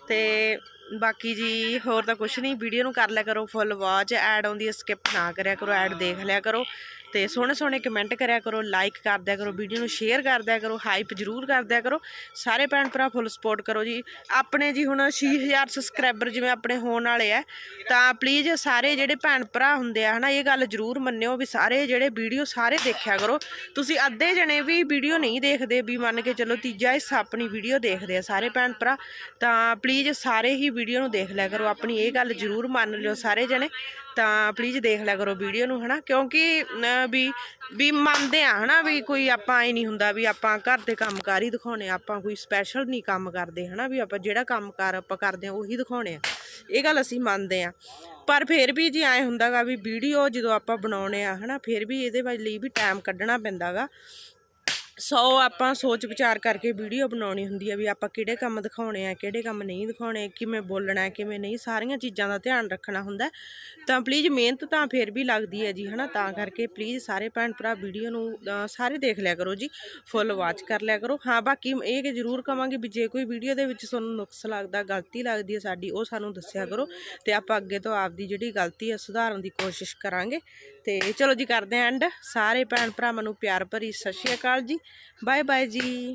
ਤੇ ਬਾਕੀ ਜੀ ਹੋਰ ਤਾਂ ਕੁਛ ਨਹੀਂ, ਵੀਡੀਓ ਨੂੰ ਕਰ ਲਿਆ ਕਰੋ ਫੁੱਲ ਵਾਚ ਐਡ ਆਉਂਦੀ ਹੈ ਸਕਿਪ ਨਾ ਕਰਿਆ ਕਰੋ ਐਡ ਦੇਖ ਲਿਆ ਕਰੋ। ਤੇ ਸੋਹਣੇ ਸੋਹਣੇ ਕਮੈਂਟ ਕਰਿਆ ਕਰੋ ਲਾਈਕ ਕਰ ਦਿਆ ਕਰੋ ਵੀਡੀਓ ਨੂੰ ਸ਼ੇਅਰ ਕਰ ਦਿਆ ਕਰੋ ਹਾਈਪ ਜ਼ਰੂਰ ਕਰ ਦਿਆ ਕਰੋ। ਸਾਰੇ ਭੈਣ ਭਰਾ ਫੁੱਲ ਸਪੋਰਟ ਕਰੋ ਜੀ। ਆਪਣੇ ਜੀ ਹੁਣ 6000 ਸਬਸਕ੍ਰਾਈਬਰ ਜਿਵੇਂ ਆਪਣੇ ਹੋਣ ਵਾਲੇ ਆ, ਤਾਂ ਪਲੀਜ਼ ਸਾਰੇ ਜਿਹੜੇ ਭੈਣ ਭਰਾ ਹੁੰਦੇ ਆ, ਹਨਾ, ਇਹ ਗੱਲ ਜ਼ਰੂਰ ਮੰਨਿਓ ਵੀ ਸਾਰੇ ਜਿਹੜੇ ਵੀਡੀਓ ਸਾਰੇ ਦੇਖਿਆ ਕਰੋ। ਤੁਸੀਂ ਅੱਧੇ ਜਣੇ ਵੀ ਵੀਡੀਓ ਨਹੀਂ ਦੇਖਦੇ ਵੀ ਮੰਨ ਕੇ ਚਲੋ ਤੀਜਾ ਹਿੱਸਾ ਆਪਣੀ ਵੀਡੀਓ ਦੇਖਦੇ ਆ ਸਾਰੇ ਭੈਣ ਭਰਾ, ਤਾਂ ਪਲੀਜ਼ ਸਾਰੇ ਹੀ ਵੀਡੀਓ ਨੂੰ ਦੇਖ ਲਿਆ ਕਰੋ। ਆਪਣੀ ਇਹ ਗੱਲ ਜ਼ਰੂਰ ਮੰਨ ਲਿਓ ਸਾਰੇ ਜਣੇ। ਤਾਂ ਪਲੀਜ਼ ਦੇਖ ਲਿਆ ਕਰੋ ਵੀਡੀਓ ਨੂੰ ਹਨਾ? ਕਿਉਂਕਿ ਵੀ ਵੀ ਮੰਨਦੇ ਆ ਹਨਾ? ਵੀ ਕੋਈ ਆਪਾਂ ਐ ਨਹੀਂ ਹੁੰਦਾ ਵੀ ਆਪਾਂ ਘਰ ਦੇ ਕੰਮਕਾਰ ਹੀ ਦਿਖਾਉਣੇ ਆ, ਆਪਾਂ ਕੋਈ ਸਪੈਸ਼ਲ ਨਹੀਂ ਕੰਮ ਕਰਦੇ ਹਨਾ? ਵੀ ਆਪਾਂ ਜਿਹੜਾ ਕੰਮਕਾਰ ਆਪਾਂ ਕਰਦੇ ਆ ਉਹੀ ਦਿਖਾਉਣੇ ਆ। ਇਹ ਗੱਲ ਅਸੀਂ ਮੰਨਦੇ ਆ। ਪਰ ਫਿਰ ਵੀ ਜੀ ਐ ਹੁੰਦਾਗਾ ਵੀ ਵੀਡੀਓ ਜਦੋਂ ਆਪਾਂ ਬਣਾਉਣੇ ਆ ਹਨਾ? ਫਿਰ ਵੀ ਇਹਦੇ ਲਈ ਵੀ ਟਾਈਮ ਕੱਢਣਾ ਪੈਂਦਾਗਾ। ਸੋ ਆਪਾਂ ਸੋਚ ਵਿਚਾਰ ਕਰਕੇ ਵੀਡੀਓ ਬਣਾਉਣੀ ਹੁੰਦੀ ਹੈ ਵੀ ਆਪਾਂ ਕਿਹੜੇ ਕੰਮ ਦਿਖਾਉਣੇ ਆ, ਕਿਹੜੇ ਕੰਮ ਨਹੀਂ ਦਿਖਾਉਣੇ, ਕਿਵੇਂ ਬੋਲਣਾ ਹੈ ਕਿਵੇਂ ਨਹੀਂ, ਸਾਰੀਆਂ ਚੀਜ਼ਾਂ ਦਾ ਧਿਆਨ ਰੱਖਣਾ ਹੁੰਦਾ। ਤਾਂ ਪਲੀਜ਼ ਮਿਹਨਤ ਤਾਂ ਫਿਰ ਵੀ ਲੱਗਦੀ ਹੈ ਜੀ, ਹਨਾ? ਤਾਂ ਕਰਕੇ ਪਲੀਜ਼ ਸਾਰੇ ਭੈਣ ਭਰਾ ਵੀਡੀਓ ਨੂੰ ਸਾਰੇ ਦੇਖ ਲਿਆ ਕਰੋ ਜੀ ਫੁੱਲ ਵਾਚ ਕਰ ਲਿਆ ਕਰੋ। ਹਾਂ, ਬਾਕੀ ਇਹ ਕਿ ਜ਼ਰੂਰ ਕਵਾਂਗੇ ਵੀ ਜੇ ਕੋਈ ਵੀਡੀਓ ਦੇ ਵਿੱਚ ਤੁਹਾਨੂੰ ਨੁਕਸ ਲੱਗਦਾ, ਗਲਤੀ ਲੱਗਦੀ ਹੈ ਸਾਡੀ, ਉਹ ਸਾਨੂੰ ਦੱਸਿਆ ਕਰੋ ਤੇ ਆਪਾਂ ਅੱਗੇ ਤੋਂ ਆਪਦੀ ਜਿਹੜੀ ਗਲਤੀ ਹੈ ਸੁਧਾਰਨ ਦੀ ਕੋਸ਼ਿਸ਼ ਕਰਾਂਗੇ। ਤੇ ਚਲੋ ਜੀ ਕਰਦੇ ਆਂ ਐਂਡ ਸਾਰੇ ਭੈਣ ਭਰਾਵਾਂ ਨੂੰ ਪਿਆਰ ਭਰੀ ਸਤਿ ਸ਼੍ਰੀ ਅਕਾਲ ਜੀ। ਬਾਏ ਬਾਏ ਜੀ।